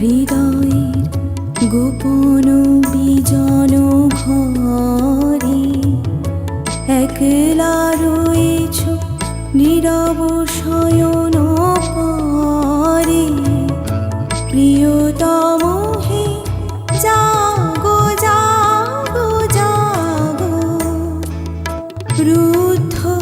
হৃদয়ের গোপন বিজন ঘরে একলা রয়েছ নীরব শয়ন পরে। প্রিয়তম হে, জাগো জাগো জাগো। রুদ্ধ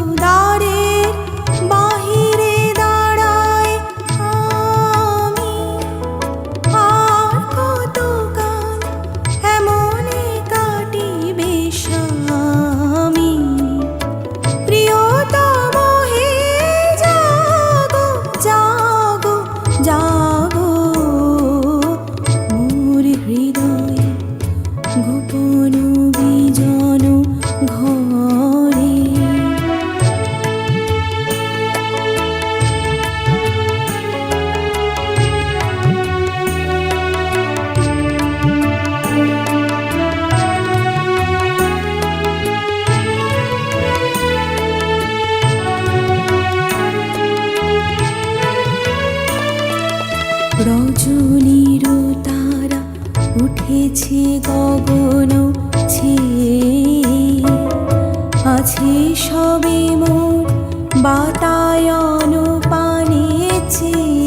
রজনীর তারা উঠেছে গগন আছে সবে মোর বাতায়ন পানেছে।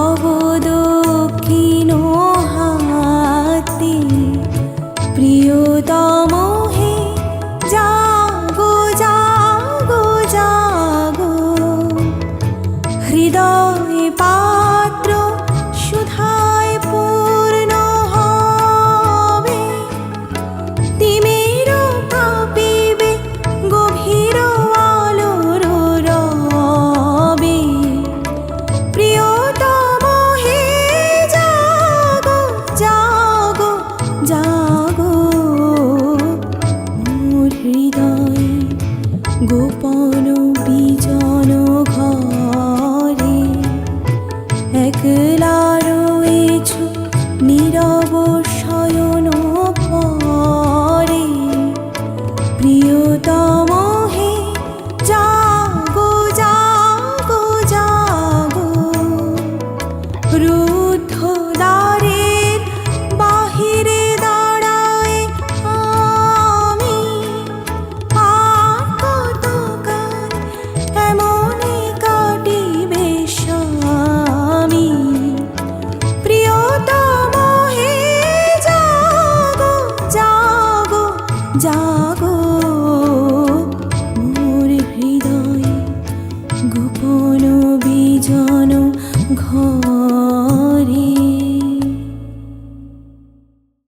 অবদো রুদ্ধ দ্বারের বাহিরে দাঁড়ায় আমি। কতকাল এমনই কাটিবে স্বামী। প্রিয়তম, হে জাগো জাগো জাগো। মোর হৃদয় গোপন বিজন ঘর